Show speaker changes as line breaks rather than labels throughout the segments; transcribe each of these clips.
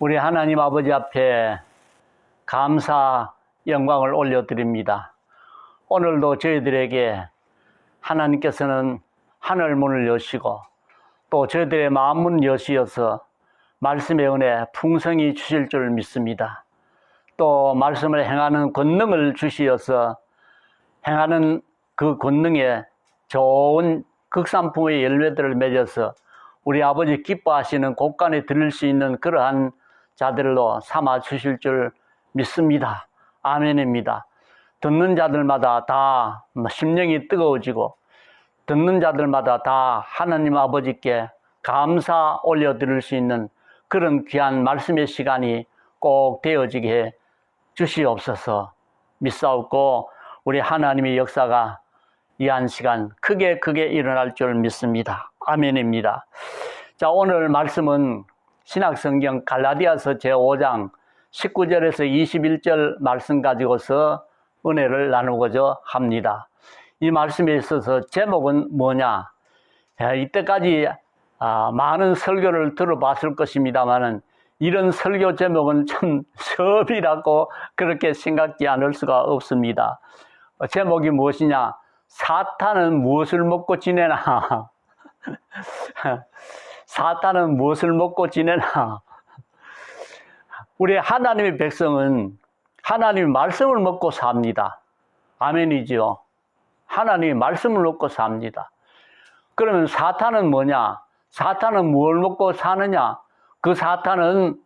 우리 하나님 아버지 앞에 감사 영광을 올려드립니다. 오늘도 저희들에게 하나님께서는 하늘 문을 여시고 또 저희들의 마음 문을 여시어서 말씀의 은혜 풍성히 주실 줄 믿습니다. 또 말씀을 행하는 권능을 주시어서 행하는 그 권능에 좋은 극산풍의 열매들을 맺어서 우리 아버지 기뻐하시는 곳간에 들을 수 있는 그러한 자들로 삼아 주실 줄 믿습니다. 아멘입니다. 듣는 자들마다 다 심령이 뜨거워지고 듣는 자들마다 다 하나님 아버지께 감사 올려드릴 수 있는 그런 귀한 말씀의 시간이 꼭 되어지게 해 주시옵소서 믿사옵고 우리 하나님의 역사가 이 한 시간 크게 크게 일어날 줄 믿습니다. 아멘입니다. 자, 오늘 말씀은 신학성경 갈라디아서 제5장 19절에서 21절 말씀 가지고서 은혜를 나누고자 합니다. 이 말씀에 있어서 제목은 뭐냐? 야, 이때까지 아, 많은 설교를 들어봤을 것입니다만은 이런 설교 제목은 참 섭이라고 그렇게 생각지 않을 수가 없습니다. 어, 제목이 무엇이냐? 사탄은 무엇을 먹고 지내나? 사탄은 무엇을 먹고 지내나? 우리 하나님의 백성은 하나님의 말씀을 먹고 삽니다. 아멘이지요. 하나님의 말씀을 먹고 삽니다. 그러면 사탄은 뭐냐? 사탄은 뭘 먹고 사느냐? 그 사탄은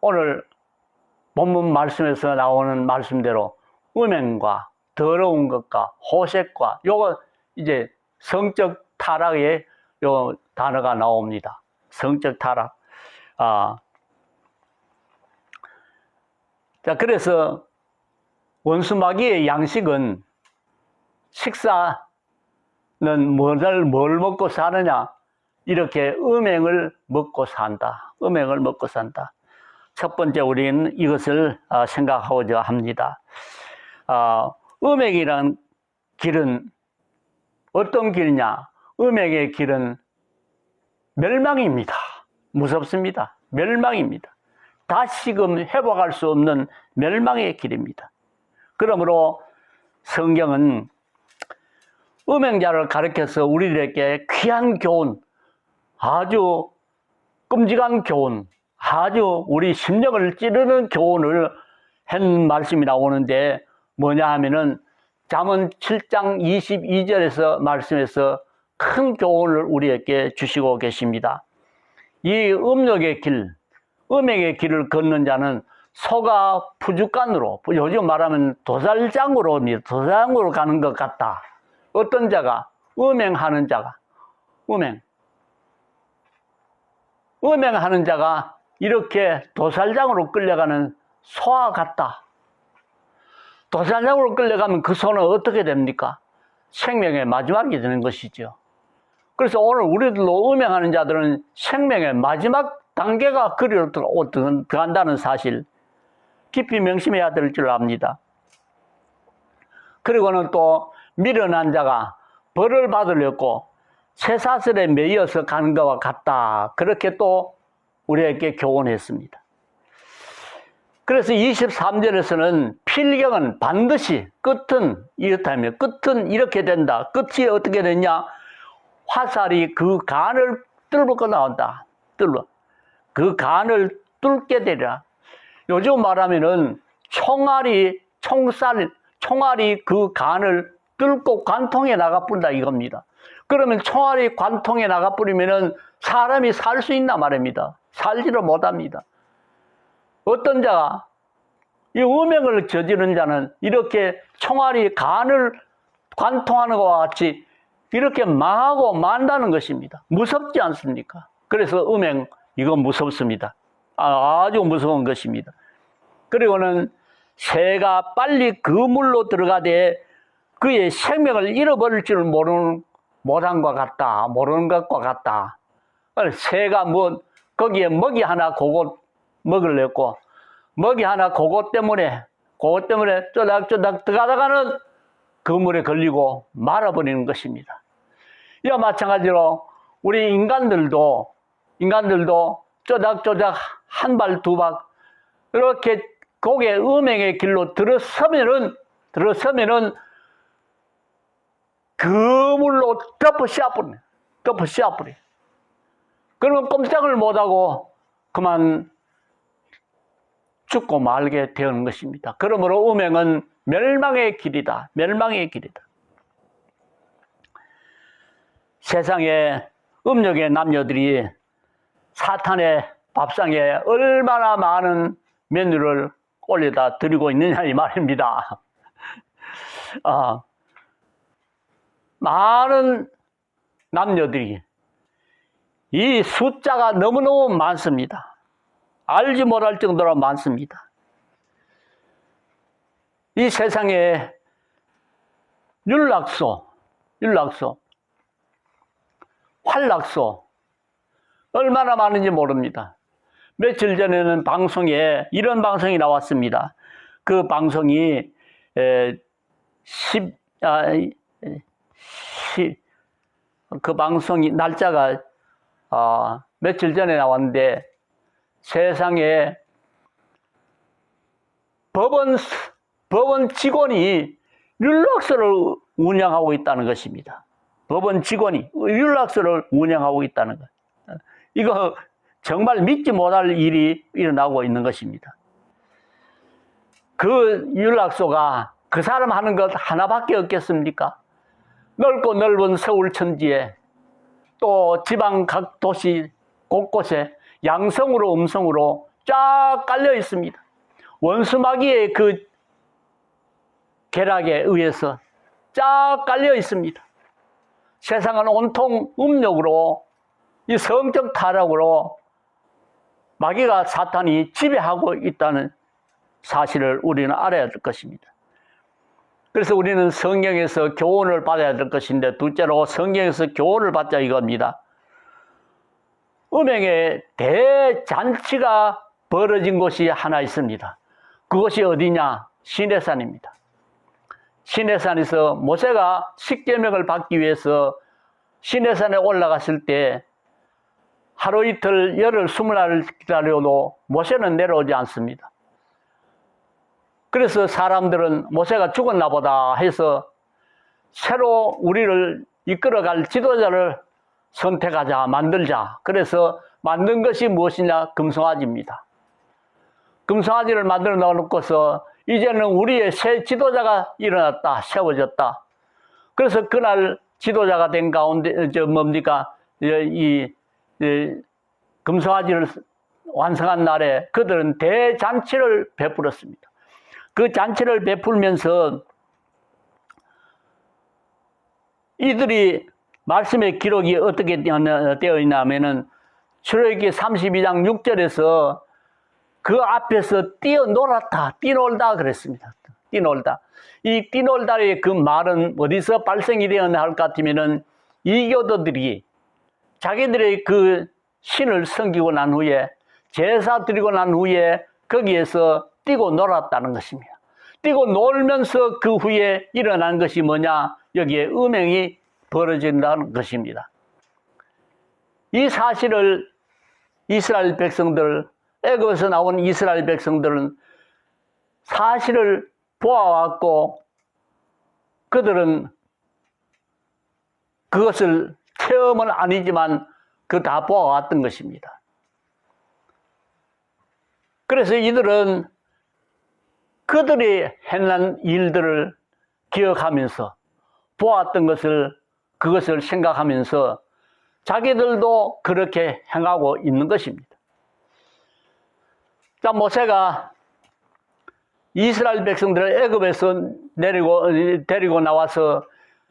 오늘 본문 말씀에서 나오는 말씀대로 음행과 더러운 것과 호색과 요거 이제 성적 타락의 요 단어가 나옵니다. 성적 타락. 아. 자, 그래서 원수마귀의 양식은 식사는 뭐를 뭘 먹고 사느냐? 이렇게 음행을 먹고 산다. 음행을 먹고 산다. 첫 번째 우리는 이것을 아, 생각하고자 합니다. 아, 음행이란 길은 어떤 길이냐? 음행의 길은 멸망입니다. 무섭습니다. 멸망입니다. 다시금 회복할 수 없는 멸망의 길입니다. 그러므로 성경은 음행자를 가르쳐서 우리들에게 귀한 교훈, 아주 끔찍한 교훈, 아주 우리 심령을 찌르는 교훈을 한 말씀이 나오는데 뭐냐 하면은 잠언 7장 22절에서 말씀에서 큰 교훈을 우리에게 주시고 계십니다. 이 음욕의 길, 음행의 길을 걷는 자는 소가 푸죽간으로, 요즘 말하면 도살장으로, 도살장으로 가는 것 같다. 어떤 자가, 음행하는 자가, 음행. 음행하는 자가 이렇게 도살장으로 끌려가는 소와 같다. 도살장으로 끌려가면 그 소는 어떻게 됩니까? 생명의 마지막이 되는 것이죠. 그래서 오늘 우리들로 음행하는 자들은 생명의 마지막 단계가 그리로 들어간다는 사실 깊이 명심해야 될 줄 압니다. 그리고는 또 미련한 자가 벌을 받으려고 쇠사슬에 매여서 가는 것과 같다. 그렇게 또 우리에게 교훈했습니다. 그래서 23절에서는 필경은 반드시 끝은 이렇다면 끝은 이렇게 된다. 끝이 어떻게 됐냐? 화살이 그 간을 뚫고 나온다. 뚫어. 그 간을 뚫게 되리라. 요즘 말하면은 총알이 총살 총알이 그 간을 뚫고 관통에 나가 뿌린다 이겁니다. 그러면 총알이 관통에 나가 뿌리면은 사람이 살 수 있나 말입니다. 살지를 못합니다. 어떤 자가 이 음행을 저지른 자는 이렇게 총알이 간을 관통하는 것과 같이 이렇게 망하고 만다는 것입니다. 무섭지 않습니까? 그래서 음행 이건 무섭습니다. 아주 무서운 것입니다. 그리고는 새가 빨리 그 물로 들어가되 그의 생명을 잃어버릴 줄 모르는 것 같다. 모르는 것과 같다. 새가 뭐 거기에 먹이 하나 그것 먹으려고 먹이 하나 그것 때문에 그것 때문에 쪼닥쪼닥 들어가다가는 그 물에 걸리고 말아버리는 것입니다. 이와 마찬가지로 우리 인간들도 인간들도 쪼작쪼작 한발 두 발 이렇게 고개 음행의 길로 들어서면은 들어서면은 그물로 덮어 씌워버려 덮어 씌워버려 그러면 꼼짝을 못하고 그만 죽고 말게 되는 것입니다. 그러므로 음행은 멸망의 길이다. 멸망의 길이다. 세상에 음욕의 남녀들이 사탄의 밥상에 얼마나 많은 메뉴를 올려다 드리고 있느냐 이 말입니다. 아, 많은 남녀들이 이 숫자가 너무너무 많습니다. 알지 못할 정도로 많습니다. 이 세상에 율락소, 율락소, 활락소, 얼마나 많은지 모릅니다. 며칠 전에는 방송에 이런 방송이 나왔습니다. 그 방송이 에, 10, 아, 10, 그 방송이 날짜가 아, 며칠 전에 나왔는데 세상에 법원 법원 직원이 율락소를 운영하고 있다는 것입니다. 법원 직원이 율락소를 운영하고 있다는 것. 이거 정말 믿지 못할 일이 일어나고 있는 것입니다. 그 율락소가 그 사람 하는 것 하나밖에 없겠습니까? 넓고 넓은 서울 천지에 또 지방 각 도시 곳곳에 양성으로 음성으로 쫙 깔려 있습니다. 원수마귀의 그 계략에 의해서 쫙 깔려 있습니다. 세상은 온통 음욕으로 이 성적 타락으로 마귀가 사탄이 지배하고 있다는 사실을 우리는 알아야 될 것입니다. 그래서 우리는 성경에서 교훈을 받아야 될 것인데 둘째로 성경에서 교훈을 받자 이겁니다. 음행의 대잔치가 벌어진 곳이 하나 있습니다. 그것이 어디냐? 시내산입니다. 시내산에서 모세가 십계명을 받기 위해서 시내산에 올라갔을 때 하루 이틀 열흘 스물 날을 기다려도 모세는 내려오지 않습니다. 그래서 사람들은 모세가 죽었나 보다 해서 새로 우리를 이끌어갈 지도자를 선택하자, 만들자. 그래서 만든 것이 무엇이냐? 금송아지입니다. 금송아지를 만들어 놓고서 이제는 우리의 새 지도자가 일어났다, 세워졌다. 그래서 그날 지도자가 된 가운데, 저 뭡니까? 이, 이 금송아지를 완성한 날에 그들은 대잔치를 베풀었습니다. 그 잔치를 베풀면서 이들이 말씀의 기록이 어떻게 되어 있냐면은 출애굽기 32장 6절에서 그 앞에서 뛰어놀았다, 뛰놀다 그랬습니다. 뛰놀다. 이 뛰놀다의 그 말은 어디서 발생이 되었나 할 것 같으면은 이교도들이 자기들의 그 신을 섬기고 난 후에 제사 드리고 난 후에 거기에서 뛰고 놀았다는 것입니다. 뛰고 놀면서 그 후에 일어난 것이 뭐냐? 여기에 음행이 벌어진다는 것입니다. 이 사실을 이스라엘 백성들, 애굽에서 나온 이스라엘 백성들은 사실을 보아왔고 그들은 그것을 체험은 아니지만 그 다 보아왔던 것입니다. 그래서 이들은 그들이 행한 일들을 기억하면서 보았던 것을 그것을 생각하면서 자기들도 그렇게 행하고 있는 것입니다. 자, 모세가 이스라엘 백성들을 애굽에서 내리고 데리고 나와서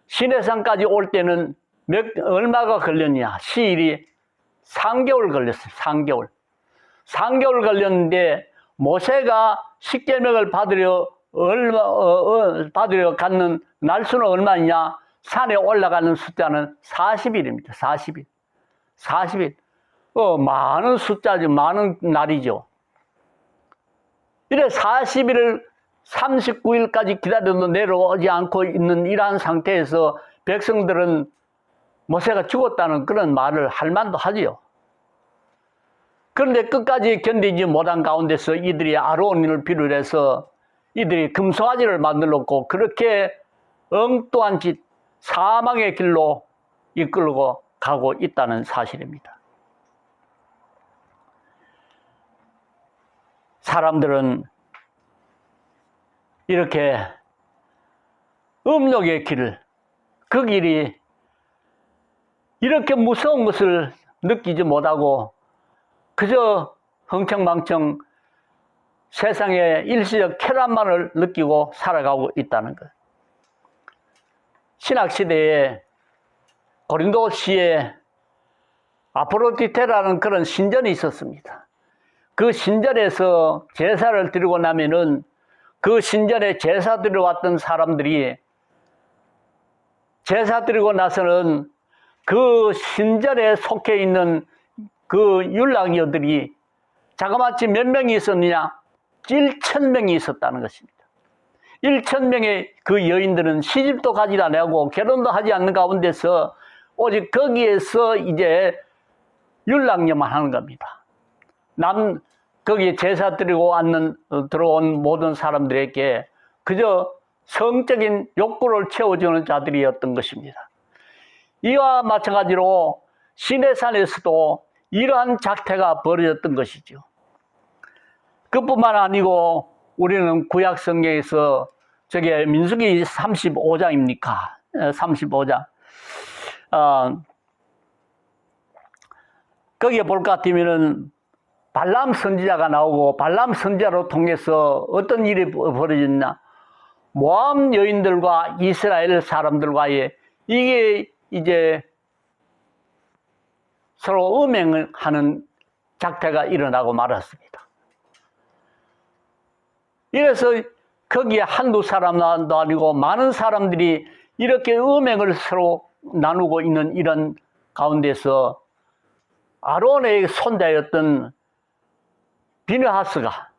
시내산까지 올 때는 몇 얼마가 걸렸냐? 시일이 3개월 걸렸어요. 3개월. 3개월 걸렸는데 모세가 십계명을 받으려 얼마 어, 어, 받으려 갖는 날수는 얼마냐? 산에 올라가는 숫자는 40일입니다. 40일. 40일. 어, 많은 숫자죠. 많은 날이죠. 이래 40일을 39일까지 기다려도 내려오지 않고 있는 이러한 상태에서 백성들은 모세가 죽었다는 그런 말을 할 만도 하지요. 그런데 끝까지 견디지 못한 가운데서 이들이 아론을 비롯해서 이들이 금송아지를 만들었고 그렇게 엉뚱한 짓, 사망의 길로 이끌고 가고 있다는 사실입니다. 사람들은 이렇게 음욕의 길을, 그 길이 이렇게 무서운 것을 느끼지 못하고 그저 흥청망청 세상의 일시적 쾌락만을 느끼고 살아가고 있다는 것. 신학시대에 고린도시에 아프로디테라는 그런 신전이 있었습니다. 그 신전에서 제사를 드리고 나면은 그 신전에 제사 드리러 왔던 사람들이 제사 드리고 나서는 그 신전에 속해 있는 그 율랑이들이 자그마치 몇 명이 있었느냐? 1천 명이 있었다는 것입니다. 1천 명의 그 여인들은 시집도 가지 않고 결혼도 하지 않는 가운데서 오직 거기에서 이제 율랑녀만 하는 겁니다. 남 거기에 제사 드리고 왔는 어, 들어온 모든 사람들에게 그저 성적인 욕구를 채워주는 자들이었던 것입니다. 이와 마찬가지로 시내산에서도 이러한 작태가 벌어졌던 것이죠. 그뿐만 아니고 우리는 구약 성경에서 저게 민수기 35장입니까? 35장. 어, 거기에 볼 것 같으면은 발람 선지자가 나오고 발람 선지자로 통해서 어떤 일이 벌어졌냐? 모함 여인들과 이스라엘 사람들과의 이게 이제 서로 음행을 하는 작태가 일어나고 말았습니다. 이래서 거기에 한두 사람도 아니고 많은 사람들이 이렇게 음행을 서로 나누고 있는 이런 가운데서 아론의 손자였던 비느하스가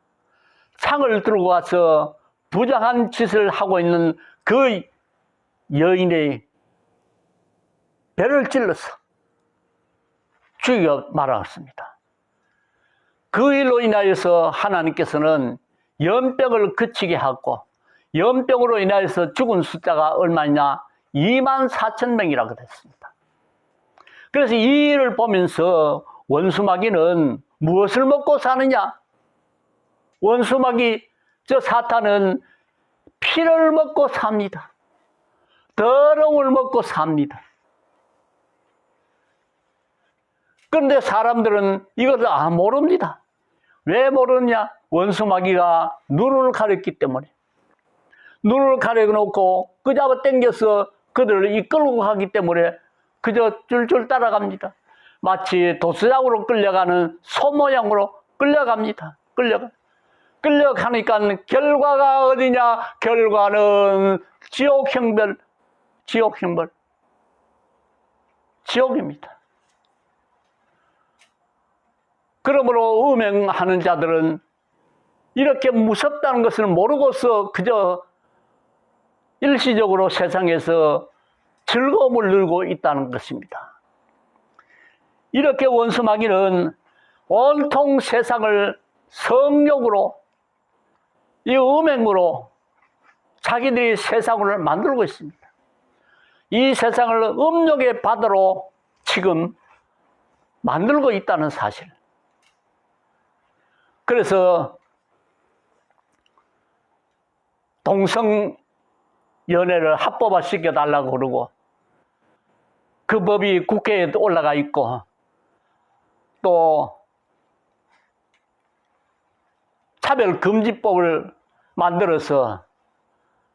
창을 들고 와서 부정한 짓을 하고 있는 그 여인의 배를 찔러서 죽여 말았습니다. 그 일로 인하여서 하나님께서는 연병을 그치게 하고 연병으로 인하여서 죽은 숫자가 얼마냐? 2만 4천 명이라고 됐습니다. 그래서 이 일을 보면서 원수마귀는 무엇을 먹고 사느냐? 원수마귀 저 사탄은 피를 먹고 삽니다. 더러움을 먹고 삽니다. 그런데 사람들은 이것을 아 모릅니다. 왜 모르느냐? 원수마귀가 눈을 가렸기 때문에 눈을 가려놓고 그 잡아 당겨서 그들을 이끌고 가기 때문에 그저 줄줄 따라갑니다. 마치 도수장으로 끌려가는 소 모양으로 끌려갑니다. 끌려가. 끌려가니까 결과가 어디냐? 결과는 지옥 형벌, 지옥 형벌. 지옥입니다. 그러므로 음행하는 자들은 이렇게 무섭다는 것을 모르고서 그저 일시적으로 세상에서 즐거움을 누리고 있다는 것입니다. 이렇게 원수마귀는 온통 세상을 성욕으로 이 음행으로 자기들이 세상을 만들고 있습니다. 이 세상을 음욕의 바다로 지금 만들고 있다는 사실. 그래서 동성 연애를 합법화 시켜달라고 그러고 그 법이 국회에 올라가 있고 또 차별금지법을 만들어서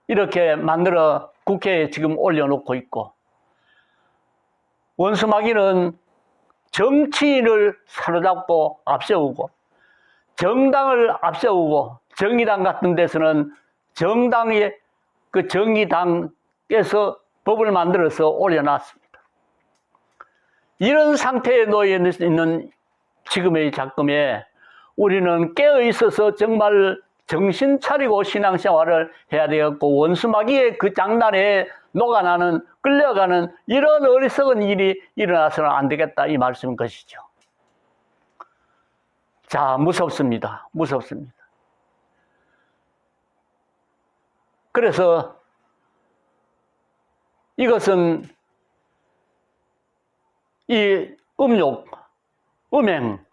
이렇게 만들어 국회에 지금 올려놓고 있고 원수마귀는 정치인을 사로잡고 앞세우고 정당을 앞세우고 정의당 같은 데서는 정당의 그 정의당에서 법을 만들어서 올려놨습니다. 이런 상태에 놓여 있는 지금의 작금에 우리는 깨어 있어서 정말 정신 차리고 신앙생활을 해야 되었고 원수마귀의 그 장난에 녹아나는 끌려가는 이런 어리석은 일이 일어나서는 안 되겠다 이 말씀인 것이죠. 자, 무섭습니다. 무섭습니다. 그래서 이것은 이 음욕, 음행,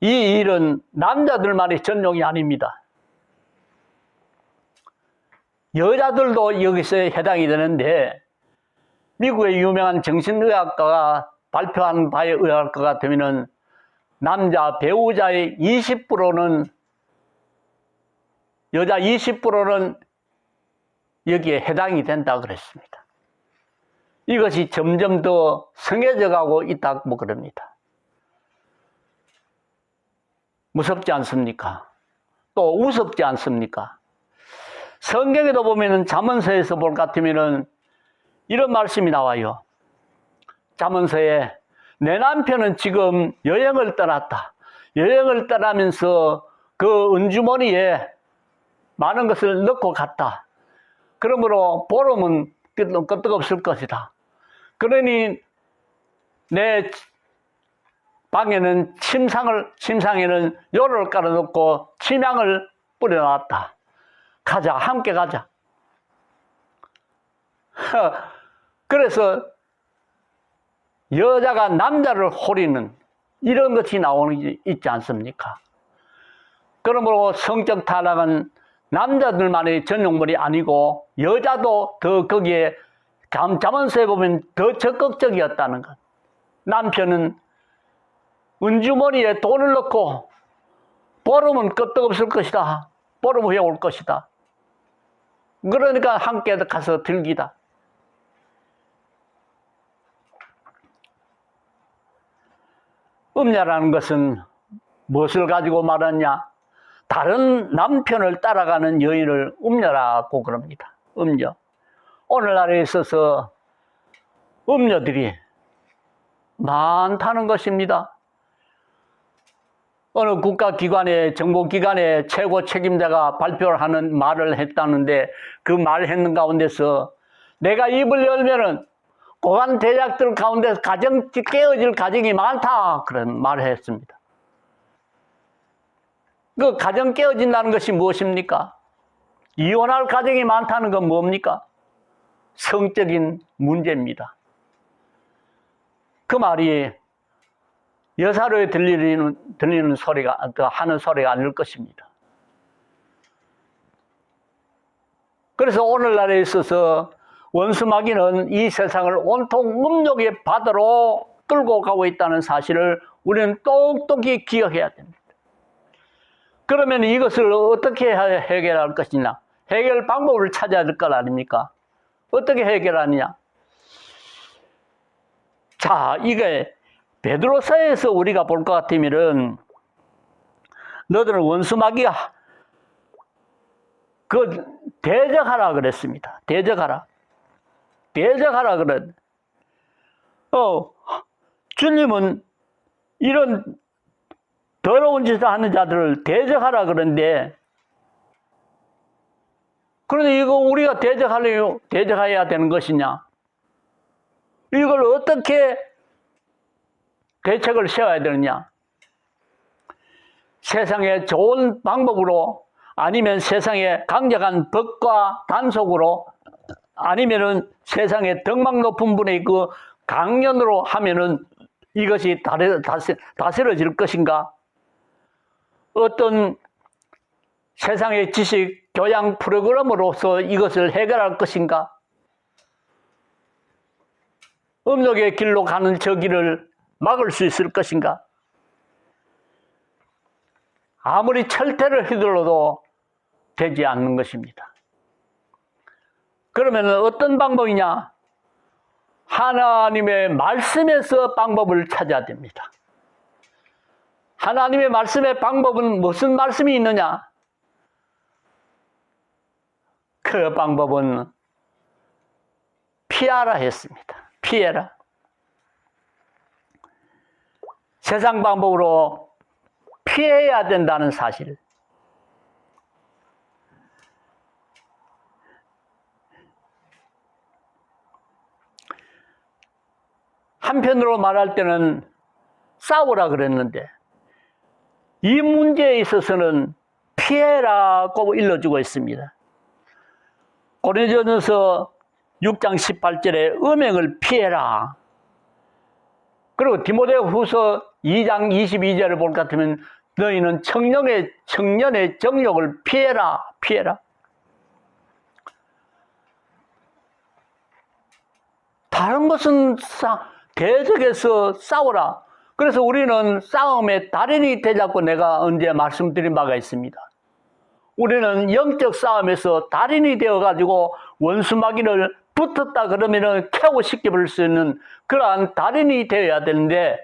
이 일은 남자들만의 전용이 아닙니다. 여자들도 여기서 해당이 되는데 미국의 유명한 정신의학과가 발표한 바에 의할 것 같으면은 남자 배우자의 20%는 여자 20%는 여기에 해당이 된다 그랬습니다. 이것이 점점 더 성해져 가고 있다고 그럽니다. 무섭지 않습니까? 또 우습지 않습니까? 성경에도 보면은 잠언서에서 볼것 같으면은 이런 말씀이 나와요. 잠언서에 내 남편은 지금 여행을 떠났다. 여행을 떠나면서 그 은주머니에 많은 것을 넣고 갔다. 그러므로 보름은 끄떡없을 것이다. 그러니 내 방에는 침상을 침상에는 요를 깔아놓고 침향을 뿌려놨다. 가자, 함께 가자. 그래서 여자가 남자를 호리는 이런 것이 나오는 게 있지 않습니까? 그러므로 성적 타락은 남자들만의 전용물이 아니고 여자도 더 거기에 잠, 잠언서에 보면 더 적극적이었다는 것. 남편은 은주머니에 돈을 넣고 보름은 끄떡없을 것이다. 보름 후에 올 것이다. 그러니까 함께 가서 들기다. 음녀라는 것은 무엇을 가지고 말하냐? 다른 남편을 따라가는 여인을 음녀라고 그럽니다. 음녀. 오늘날에 있어서 음녀들이 많다는 것입니다. 어느 국가기관의 정보기관의 최고 책임자가 발표를 하는 말을 했다는데 그 말을 했는 가운데서 내가 입을 열면은 고관 대작들 가운데서 가정 깨어질 가정이 많다 그런 말을 했습니다. 그 가정 깨어진다는 것이 무엇입니까? 이혼할 가정이 많다는 건 뭡니까? 성적인 문제입니다. 그 말이 여사로에 들리는, 들리는 소리가, 그 하는 소리가 아닐 것입니다. 그래서 오늘날에 있어서 원수마귀는 이 세상을 온통 음욕의 바다로 끌고 가고 있다는 사실을 우리는 똑똑히 기억해야 됩니다. 그러면 이것을 어떻게 해결할 것이냐? 해결 방법을 찾아야 될 것 아닙니까? 어떻게 해결하느냐? 자, 이게 베드로서에서 우리가 볼 것 같으면은 너들은 원수마귀가 그 대적하라 그랬습니다. 대적하라. 대적하라 그래. 어, 주님은 이런 더러운 짓을 하는 자들을 대적하라 그러는데 그런데 이거 우리가 대적하려 대적해야 되는 것이냐? 이걸 어떻게 대책을 세워야 되느냐? 세상에 좋은 방법으로 아니면 세상에 강력한 법과 단속으로 아니면은 세상에 덕망 높은 분의 그 강연으로 하면은 이것이 다스려질 것인가? 어떤 세상의 지식 교양 프로그램으로서 이것을 해결할 것인가? 음욕의 길로 가는 저 길을 막을 수 있을 것인가? 아무리 철퇴를 휘둘러도 되지 않는 것입니다. 그러면 어떤 방법이냐? 하나님의 말씀에서 방법을 찾아야 됩니다. 하나님의 말씀의 방법은 무슨 말씀이 있느냐? 그 방법은 피하라 했습니다. 피해라. 세상 방법으로 피해야 된다는 사실. 한편으로 말할 때는 싸우라 그랬는데 이 문제에 있어서는 피해라고 일러주고 있습니다. 고린도전서 6장 18절에 음행을 피해라. 그리고 디모데 후서 2장 22절을 볼 것 같으면 너희는 청년의, 청년의 정욕을 피해라, 피해라. 다른 것은 싸, 대적에서 싸우라. 그래서 우리는 싸움의 달인이 되자고 내가 언제 말씀드린 바가 있습니다. 우리는 영적 싸움에서 달인이 되어가지고 원수마귀를 붙었다 그러면은 캐고 시켜볼 수 있는 그러한 달인이 되어야 되는데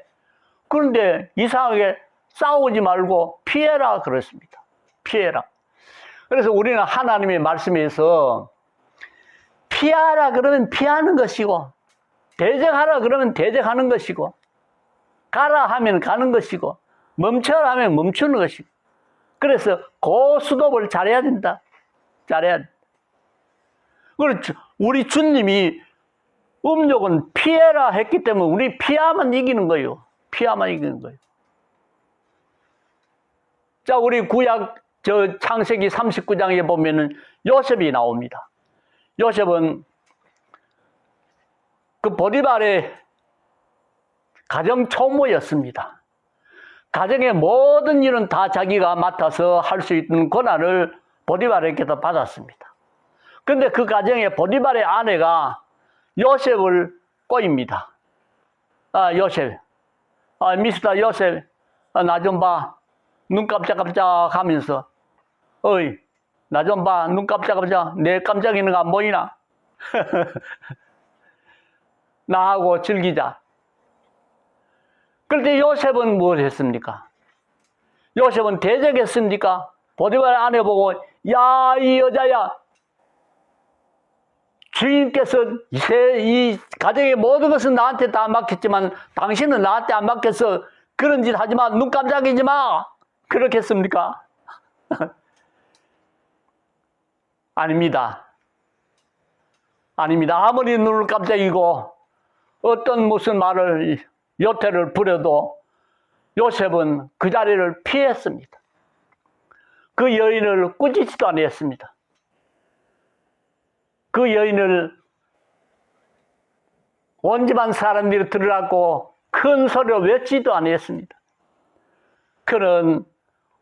그런데 이상하게 싸우지 말고 피해라 그랬습니다. 피해라. 그래서 우리는 하나님의 말씀에서 피하라 그러면 피하는 것이고 대적하라 그러면 대적하는 것이고 가라 하면 가는 것이고 멈춰라 하면 멈추는 것이고 그래서 고수dob을 잘해야 된다. 잘해야 된다. 그렇죠. 우리 주님이 음욕은 피해라 했기 때문에 우리 피하면 이기는 거예요. 피하면 이기는 거예요. 자, 우리 구약 저 창세기 39장에 보면은 요셉이 나옵니다. 요셉은 그 보디발의 가정 총무였습니다. 가정의 모든 일은 다 자기가 맡아서 할 수 있는 권한을 보디발에게서 받았습니다. 근데 그 가정에 보디발의 아내가 요셉을 꼬입니다. 아, 요셉. 아, 미스터 요셉. 아, 나좀 봐. 눈 깜짝깜짝 하면서. 어이, 나 좀 봐. 눈 깜짝깜짝. 내 깜짝이는 거 안 보이나? 나하고 즐기자. 그런데 요셉은 뭘 했습니까? 요셉은 대적했습니까? 보디발 아내 보고, 야, 이 여자야. 주인께서 이, 가정의 모든 것은 나한테 다 맡겼지만 당신은 나한테 안 맡겨서 그런 짓 하지 마. 눈 깜짝이지 마. 그렇겠습니까? 아닙니다. 아닙니다. 아무리 눈을 깜짝이고 어떤 무슨 말을 요태를 부려도 요셉은 그 자리를 피했습니다. 그 여인을 꾸짖지도 않았습니다. 그 여인을 온 집안 사람들이 들으라고 큰 소리로 외치지도 않았습니다. 그는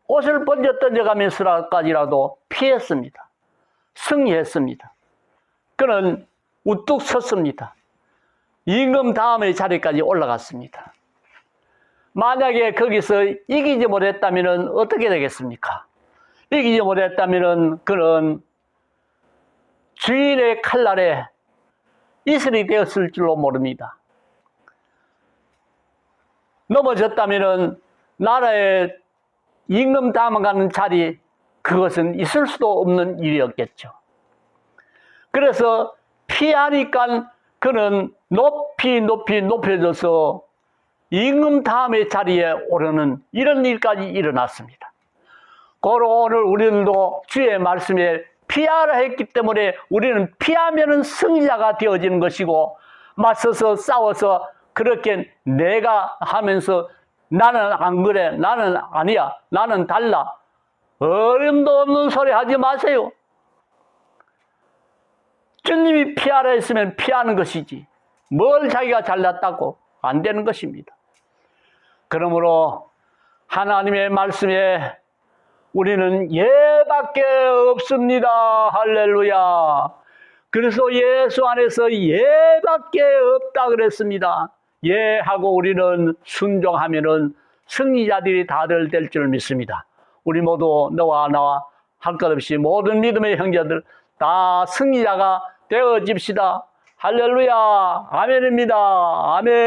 옷을 번져 던져가면서까지라도 피했습니다. 승리했습니다. 그는 우뚝 섰습니다. 임금 다음의 자리까지 올라갔습니다. 만약에 거기서 이기지 못했다면 어떻게 되겠습니까? 이기지 못했다면 그는 주인의 칼날에 이슬이 되었을 줄로 모릅니다. 넘어졌다면 나라의 임금 담아가는 자리 그것은 있을 수도 없는 일이었겠죠. 그래서 피하니까 그는 높이 높이 높여져서 임금 다음의 자리에 오르는 이런 일까지 일어났습니다. 고로 오늘 우리들도 주의 말씀에 피하라 했기 때문에 우리는 피하면은 승리자가 되어지는 것이고 맞서서 싸워서 그렇게 내가 하면서 나는 안 그래 나는 아니야 나는 달라 어림도 없는 소리 하지 마세요. 주님이 피하라 했으면 피하는 것이지 뭘 자기가 잘났다고 안 되는 것입니다. 그러므로 하나님의 말씀에 우리는 예밖에 없습니다. 할렐루야. 그래서 예수 안에서 예밖에 없다 그랬습니다. 예하고 우리는 순종하면은 승리자들이 다들 될 줄 믿습니다. 우리 모두 너와 나와 할 것 없이 모든 믿음의 형제들 다 승리자가 되어집시다. 할렐루야. 아멘입니다. 아멘.